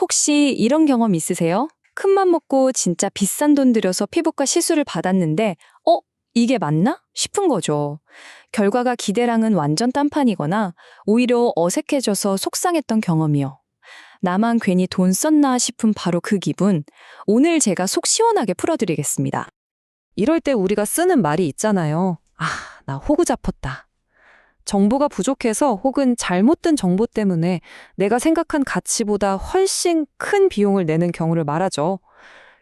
혹시 이런 경험 있으세요? 큰맘 먹고 진짜 비싼 돈 들여서 피부과 시술을 받았는데, 어? 이게 맞나? 싶은 거죠. 결과가 기대랑은 완전 딴판이거나 오히려 어색해져서 속상했던 경험이요. 나만 괜히 돈 썼나 싶은 바로 그 기분, 오늘 제가 속 시원하게 풀어드리겠습니다. 이럴 때 우리가 쓰는 말이 있잖아요. 아, 나 호구 잡혔다. 정보가 부족해서 혹은 잘못 든 정보 때문에 내가 생각한 가치보다 훨씬 큰 비용을 내는 경우를 말하죠.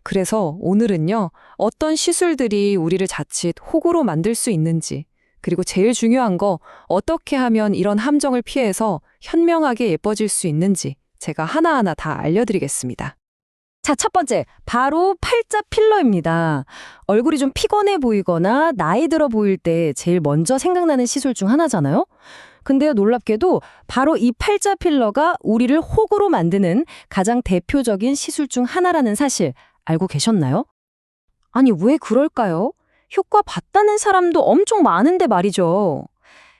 그래서 오늘은요, 어떤 시술들이 우리를 자칫 호구로 만들 수 있는지, 그리고 제일 중요한 거, 어떻게 하면 이런 함정을 피해서 현명하게 예뻐질 수 있는지 제가 하나하나 다 알려드리겠습니다. 자, 첫 번째, 바로 팔자 필러입니다. 얼굴이 좀 피곤해 보이거나 나이 들어 보일 때 제일 먼저 생각나는 시술 중 하나잖아요? 근데요, 놀랍게도 바로 이 팔자 필러가 우리를 호구로 만드는 가장 대표적인 시술 중 하나라는 사실 알고 계셨나요? 아니, 왜 그럴까요? 효과 봤다는 사람도 엄청 많은데 말이죠.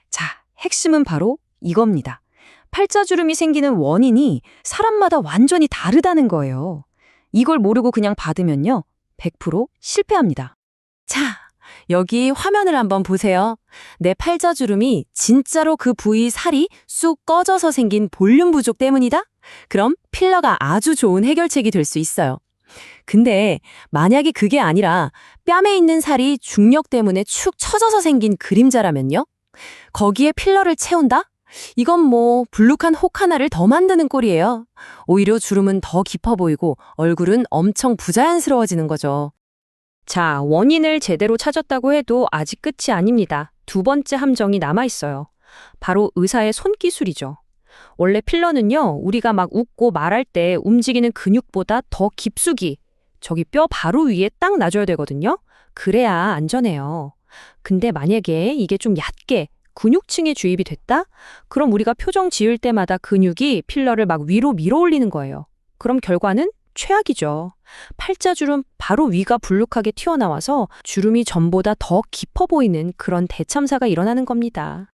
자, 핵심은 바로 이겁니다. 팔자주름이 생기는 원인이 사람마다 완전히 다르다는 거예요. 이걸 모르고 그냥 받으면요. 100% 실패합니다. 자, 여기 화면을 한번 보세요. 내 팔자주름이 진짜로 그 부위 살이 쑥 꺼져서 생긴 볼륨 부족 때문이다? 그럼 필러가 아주 좋은 해결책이 될 수 있어요. 근데 만약에 그게 아니라 뺨에 있는 살이 중력 때문에 축 처져서 생긴 그림자라면요? 거기에 필러를 채운다? 이건 뭐 불룩한 혹 하나를 더 만드는 꼴이에요. 오히려 주름은 더 깊어 보이고 얼굴은 엄청 부자연스러워지는 거죠. 자, 원인을 제대로 찾았다고 해도 아직 끝이 아닙니다. 두 번째 함정이 남아 있어요. 바로 의사의 손기술이죠. 원래 필러는요, 우리가 막 웃고 말할 때 움직이는 근육보다 더 깊숙이, 저기 뼈 바로 위에 딱 놔줘야 되거든요. 그래야 안전해요. 근데 만약에 이게 좀 얕게 근육층에 주입이 됐다? 그럼 우리가 표정 지을 때마다 근육이 필러를 막 위로 밀어 올리는 거예요. 그럼 결과는 최악이죠. 팔자주름 바로 위가 불룩하게 튀어나와서 주름이 전보다 더 깊어 보이는 그런 대참사가 일어나는 겁니다.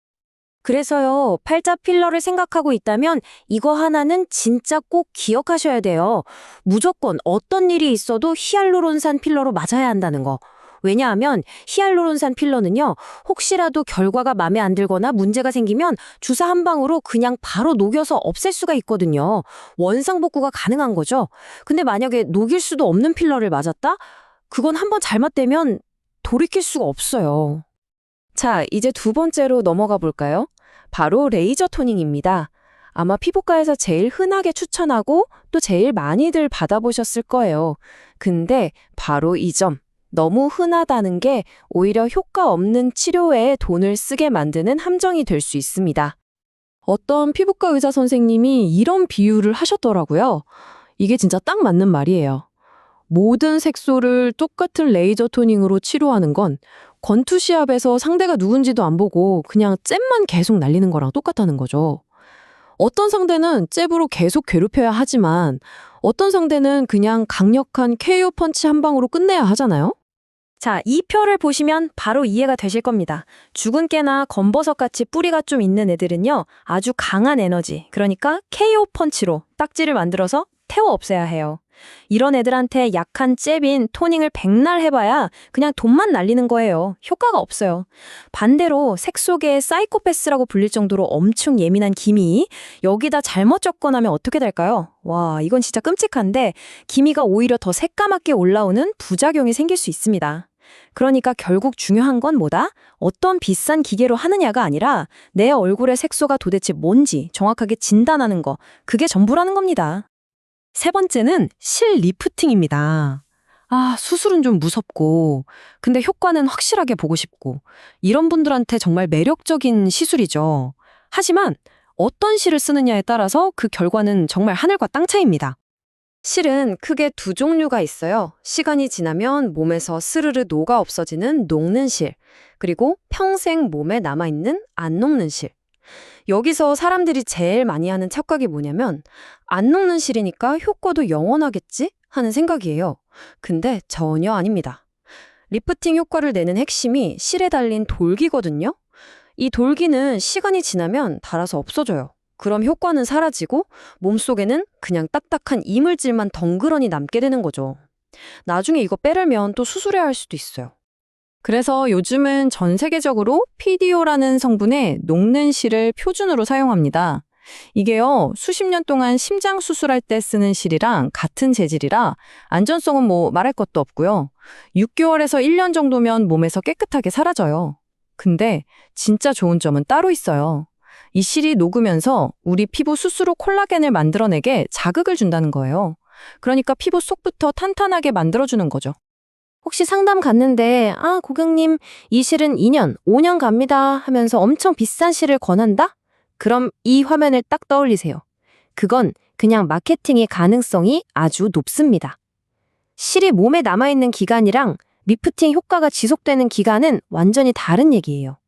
그래서요, 팔자 필러를 생각하고 있다면 이거 하나는 진짜 꼭 기억하셔야 돼요. 무조건 어떤 일이 있어도 히알루론산 필러로 맞아야 한다는 거. 왜냐하면 히알루론산 필러는요, 혹시라도 결과가 마음에 안 들거나 문제가 생기면 주사 한 방으로 그냥 바로 녹여서 없앨 수가 있거든요. 원상 복구가 가능한 거죠. 근데 만약에 녹일 수도 없는 필러를 맞았다? 그건 한번 잘못되면 돌이킬 수가 없어요. 자, 이제 두 번째로 넘어가 볼까요? 바로 레이저 토닝입니다. 아마 피부과에서 제일 흔하게 추천하고 또 제일 많이들 받아보셨을 거예요. 근데 바로 이 점. 너무 흔하다는 게 오히려 효과 없는 치료에 돈을 쓰게 만드는 함정이 될 수 있습니다. 어떤 피부과 의사 선생님이 이런 비유를 하셨더라고요. 이게 진짜 딱 맞는 말이에요. 모든 색소를 똑같은 레이저 토닝으로 치료하는 건 권투 시합에서 상대가 누군지도 안 보고 그냥 잽만 계속 날리는 거랑 똑같다는 거죠. 어떤 상대는 잽으로 계속 괴롭혀야 하지만 어떤 상대는 그냥 강력한 KO 펀치 한 방으로 끝내야 하잖아요. 자, 이 표를 보시면 바로 이해가 되실 겁니다. 죽은 깨나 검버섯 같이 뿌리가 좀 있는 애들은요, 아주 강한 에너지, 그러니까 KO 펀치로 딱지를 만들어서 태워 없애야 해요. 이런 애들한테 약한 잽인 토닝을 백날 해봐야 그냥 돈만 날리는 거예요. 효과가 없어요. 반대로 색소계의 사이코패스라고 불릴 정도로 엄청 예민한 기미, 여기다 잘못 접근하면 어떻게 될까요? 와, 이건 진짜 끔찍한데 기미가 오히려 더 새까맣게 올라오는 부작용이 생길 수 있습니다. 그러니까 결국 중요한 건 뭐다? 어떤 비싼 기계로 하느냐가 아니라 내 얼굴의 색소가 도대체 뭔지 정확하게 진단하는 거, 그게 전부라는 겁니다. 세 번째는 실 리프팅입니다. 아, 수술은 좀 무섭고, 근데 효과는 확실하게 보고 싶고, 이런 분들한테 정말 매력적인 시술이죠. 하지만 어떤 실을 쓰느냐에 따라서 그 결과는 정말 하늘과 땅 차이입니다. 실은 크게 두 종류가 있어요. 시간이 지나면 몸에서 스르르 녹아 없어지는 녹는 실, 그리고 평생 몸에 남아있는 안 녹는 실. 여기서 사람들이 제일 많이 하는 착각이 뭐냐면 안 녹는 실이니까 효과도 영원하겠지 하는 생각이에요. 근데 전혀 아닙니다. 리프팅 효과를 내는 핵심이 실에 달린 돌기거든요. 이 돌기는 시간이 지나면 닳아서 없어져요. 그럼 효과는 사라지고 몸속에는 그냥 딱딱한 이물질만 덩그러니 남게 되는 거죠. 나중에 이거 빼려면 또 수술해야 할 수도 있어요. 그래서 요즘은 전 세계적으로 PDO라는 성분의 녹는 실을 표준으로 사용합니다. 이게요, 수십 년 동안 심장 수술할 때 쓰는 실이랑 같은 재질이라 안전성은 뭐 말할 것도 없고요. 6개월에서 1년 정도면 몸에서 깨끗하게 사라져요. 근데 진짜 좋은 점은 따로 있어요. 이 실이 녹으면서 우리 피부 스스로 콜라겐을 만들어내게 자극을 준다는 거예요. 그러니까 피부 속부터 탄탄하게 만들어주는 거죠. 혹시 상담 갔는데, 아, 고객님, 이 실은 2년, 5년 갑니다 하면서 엄청 비싼 실을 권한다? 그럼 이 화면을 딱 떠올리세요. 그건 그냥 마케팅의 가능성이 아주 높습니다. 실이 몸에 남아있는 기간이랑 리프팅 효과가 지속되는 기간은 완전히 다른 얘기예요.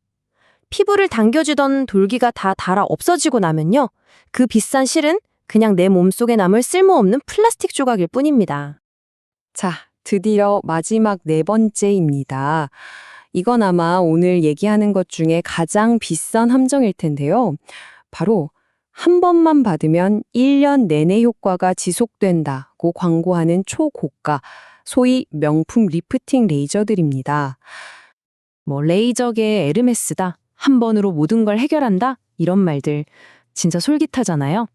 피부를 당겨주던 돌기가 다 닳아 없어지고 나면요. 그 비싼 실은 그냥 내 몸속에 남을 쓸모없는 플라스틱 조각일 뿐입니다. 자, 드디어 마지막 네 번째입니다. 이건 아마 오늘 얘기하는 것 중에 가장 비싼 함정일 텐데요. 바로 한 번만 받으면 1년 내내 효과가 지속된다고 광고하는 초고가, 소위 명품 리프팅 레이저들입니다. 뭐 레이저계의 에르메스다, 한 번으로 모든 걸 해결한다, 이런 말들 진짜 솔깃하잖아요.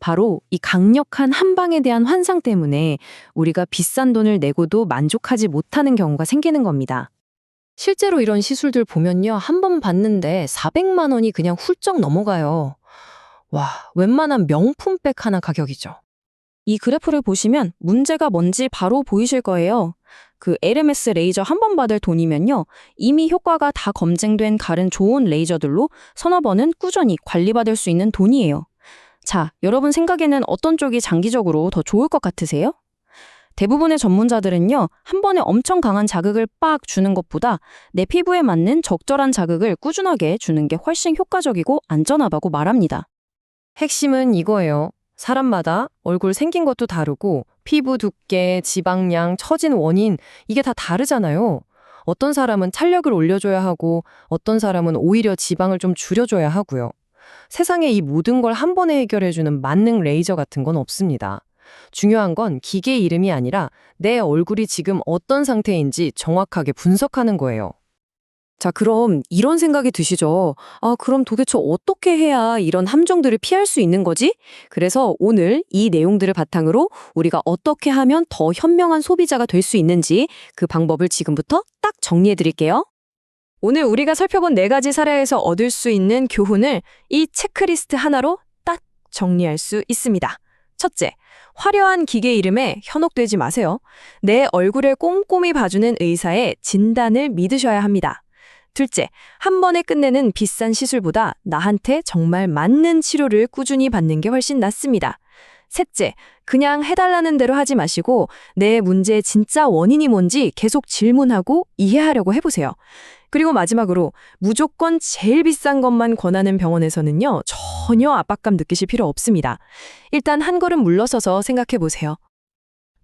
바로 이 강력한 한 방에 대한 환상 때문에 우리가 비싼 돈을 내고도 만족하지 못하는 경우가 생기는 겁니다. 실제로 이런 시술들 보면요. 한번 받는데 400만 원이 그냥 훌쩍 넘어가요. 와, 웬만한 명품백 하나 가격이죠. 이 그래프를 보시면 문제가 뭔지 바로 보이실 거예요. 그 LMS 레이저 한 번 받을 돈이면요. 이미 효과가 다 검증된 다른 좋은 레이저들로 서너 번은 꾸준히 관리받을 수 있는 돈이에요. 자, 여러분 생각에는 어떤 쪽이 장기적으로 더 좋을 것 같으세요? 대부분의 전문자들은요, 한 번에 엄청 강한 자극을 빡 주는 것보다 내 피부에 맞는 적절한 자극을 꾸준하게 주는 게 훨씬 효과적이고 안전하다고 말합니다. 핵심은 이거예요. 사람마다 얼굴 생긴 것도 다르고 피부 두께, 지방량, 처진 원인 이게 다 다르잖아요. 어떤 사람은 탄력을 올려줘야 하고 어떤 사람은 오히려 지방을 좀 줄여줘야 하고요. 세상에 이 모든 걸 한 번에 해결해주는 만능 레이저 같은 건 없습니다. 중요한 건 기계 이름이 아니라 내 얼굴이 지금 어떤 상태인지 정확하게 분석하는 거예요. 자, 그럼 이런 생각이 드시죠? 아, 그럼 도대체 어떻게 해야 이런 함정들을 피할 수 있는 거지? 그래서 오늘 이 내용들을 바탕으로 우리가 어떻게 하면 더 현명한 소비자가 될 수 있는지 그 방법을 지금부터 딱 정리해 드릴게요. 오늘 우리가 살펴본 네 가지 사례에서 얻을 수 있는 교훈을 이 체크리스트 하나로 딱 정리할 수 있습니다. 첫째, 화려한 기계 이름에 현혹되지 마세요. 내 얼굴을 꼼꼼히 봐주는 의사의 진단을 믿으셔야 합니다. 둘째, 한 번에 끝내는 비싼 시술보다 나한테 정말 맞는 치료를 꾸준히 받는 게 훨씬 낫습니다. 셋째, 그냥 해달라는 대로 하지 마시고 내 문제의 진짜 원인이 뭔지 계속 질문하고 이해하려고 해보세요. 그리고 마지막으로 무조건 제일 비싼 것만 권하는 병원에서는요, 전혀 압박감 느끼실 필요 없습니다. 일단 한 걸음 물러서서 생각해 보세요.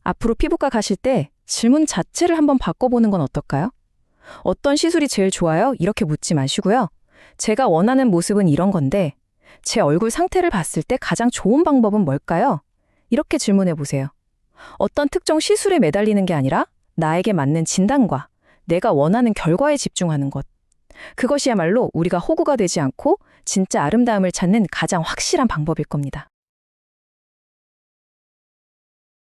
앞으로 피부과 가실 때 질문 자체를 한번 바꿔보는 건 어떨까요? 어떤 시술이 제일 좋아요? 이렇게 묻지 마시고요. 제가 원하는 모습은 이런 건데, 제 얼굴 상태를 봤을 때 가장 좋은 방법은 뭘까요? 이렇게 질문해 보세요. 어떤 특정 시술에 매달리는 게 아니라 나에게 맞는 진단과 내가 원하는 결과에 집중하는 것. 그것이야말로 우리가 호구가 되지 않고 진짜 아름다움을 찾는 가장 확실한 방법일 겁니다.